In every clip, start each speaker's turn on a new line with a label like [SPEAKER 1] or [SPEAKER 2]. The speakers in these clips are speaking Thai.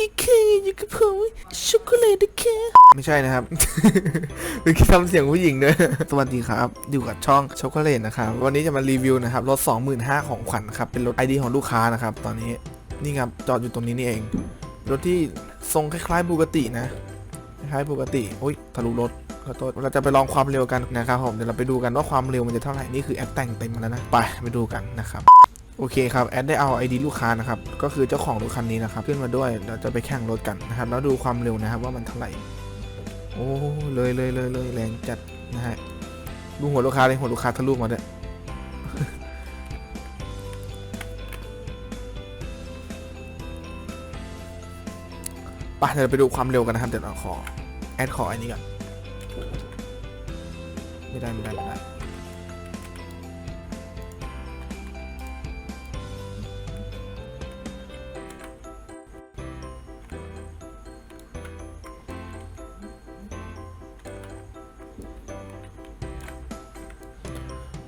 [SPEAKER 1] ดีค่ะอยู่กับผมช็อกโกแลตค่ะไม่ใช่นะครับ เป็นทำเสียงผู้หญิงด้วยสวัสดีครับ อยู่กับช่องช็อกโกแลตนะครับ วันนี้จะมารีวิวนะครับ รถ 25,000 ของขวัญครับ เป็นรถ ID ของลูกค้านะครับ ตอนนี้ นี่ครับ จอดอยู่ตรงนี้นี่เอง รถที่ทรงคล้ายๆบูกตินะ คล้ายบูกติอุ้ยทะลุรถขอโทษเราจะไปลองความเร็วกันนะครับผม เดี๋ยวเราไปดูกันว่าความเร็วมันจะเท่าไหร่ นี่คือแอดแต่งเต็มมาแล้วนะ ไป ไปดูกันนะครับ โอเคครับ แอดได้เอา ID ลูกค้านะครับ ก็คือเจ้าของรถคันนี้นะครับ ขึ้นมาด้วย เราจะไปแข่งรถกันนะครับ แล้วดูความเร็วนะครับว่ามันเท่าไหร่ โอ้ เลยเลยเลยเลยแรงจัดนะฮะ ดูหัวลูกค้าเลยหัวลูกค้าทะลุมาด้วยไปเดี๋ยวไปดูความเร็วกันนะครับ เดี๋ยวเราขอ แอดขออันนี้ก่อน ไม่ได้ไม่ได้ไม่ได้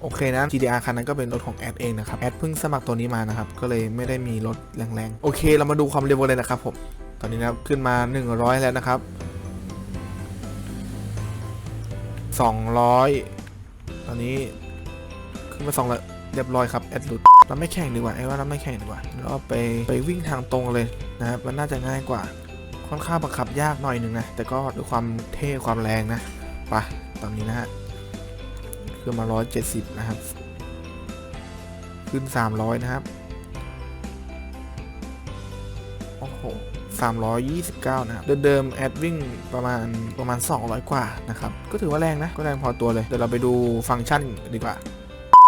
[SPEAKER 1] โอเคนะ GDR คันนั้นก็เป็นรถของแอดเองนะครับ แอดเพิ่งสมัครตัวนี้มานะครับ ก็เลยไม่ได้มีรถแรงๆ โอเค เรามาดูความเร็วกันเลยนะครับผม ตอนนี้นะครับขึ้นมา 100 แล้วนะครับ 200 ตอนนี้ขึ้นมา200เรียบร้อยครับแอดหลุด เราไม่แข่งดีกว่าไอ้ว่าเราไม่แข่งดีกว่า เราไปไปวิ่งทางตรงเลยนะครับ มันน่าจะง่ายกว่า ค่อนข้างบังคับยากหน่อยหนึ่งนะ แต่ก็ด้วยความเท่ความแรงนะ ไป ตอนนี้นะฮะ ขึ้นมา 170 นะครับ ขึ้น 300 นะครับ โอ้โห 329 นะครับ เดิมๆแอดวิ่งประมาณประมาณ 200 กว่านะครับ ก็ถือว่าแรงนะ ก็แรงพอตัวเลย เดี๋ยวเราไปดูฟังก์ชันดีกว่า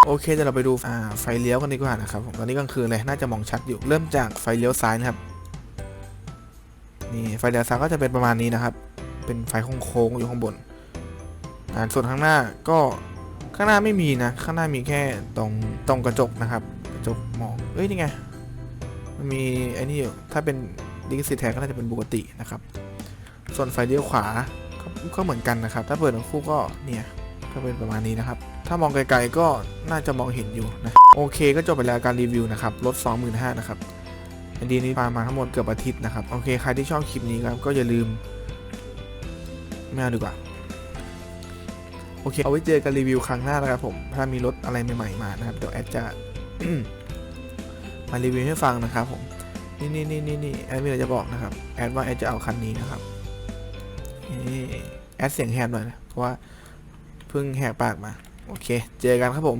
[SPEAKER 1] โอเคเดี๋ยวเราไปดูไฟเลี้ยวกันดีกว่านะครับตอนนี้กลางคืนเลยน่าจะมองชัดอยู่ เริ่มจากไฟเลี้ยวซ้ายนะครับ นี่ไฟเลี้ยวซ้ายก็จะเป็นประมาณนี้นะครับ เป็นไฟโค้งๆอยู่ข้างบนส่วนข้างหน้าก็ ข้างหน้าไม่มีนะ ข้างหน้ามีแค่ตรงตรงกระจกนะครับ กระจกมองเอ้ยนี่ไงมันมีไอ้นี่อยู่ถ้าเป็นดิสซีแท็กก็น่าจะเป็นปกตินะครับ ส่วนไฟเลี้ยวขวาก็ก็เหมือนกันนะครับ ถ้าเปิดทั้งคู่ก็เนี่ยก็เป็นประมาณนี้นะครับ ถ้ามองไกลๆก็น่าจะมองเห็นอยู่นะ โอเคก็จบไปแล้วการรีวิวนะครับรถ25,000นะครับอันดีนี้พามาทั้งหมดเกือบอาทิตย์นะครับ โอเค ใครที่ชอบคลิปนี้ครับ ก็อย่าลืมไม่เอาดีกว่า โอเค เอาไว้เจอกันรีวิวครั้งหน้านะครับผม ถ้ามีรถอะไรใหม่ๆมานะครับเดี๋ยวแอดจะมารีวิวให้ฟังนะครับผมนี่นี่นี่นี่นี่แอดมีอะไรจะบอกนะครับ แอดว่าแอดจะเอาคันนี้นะครับนี่แอดเสียงแหบหน่อยนะเพราะว่าเพิ่งแหกปากมา โอเค เจอกันครับผม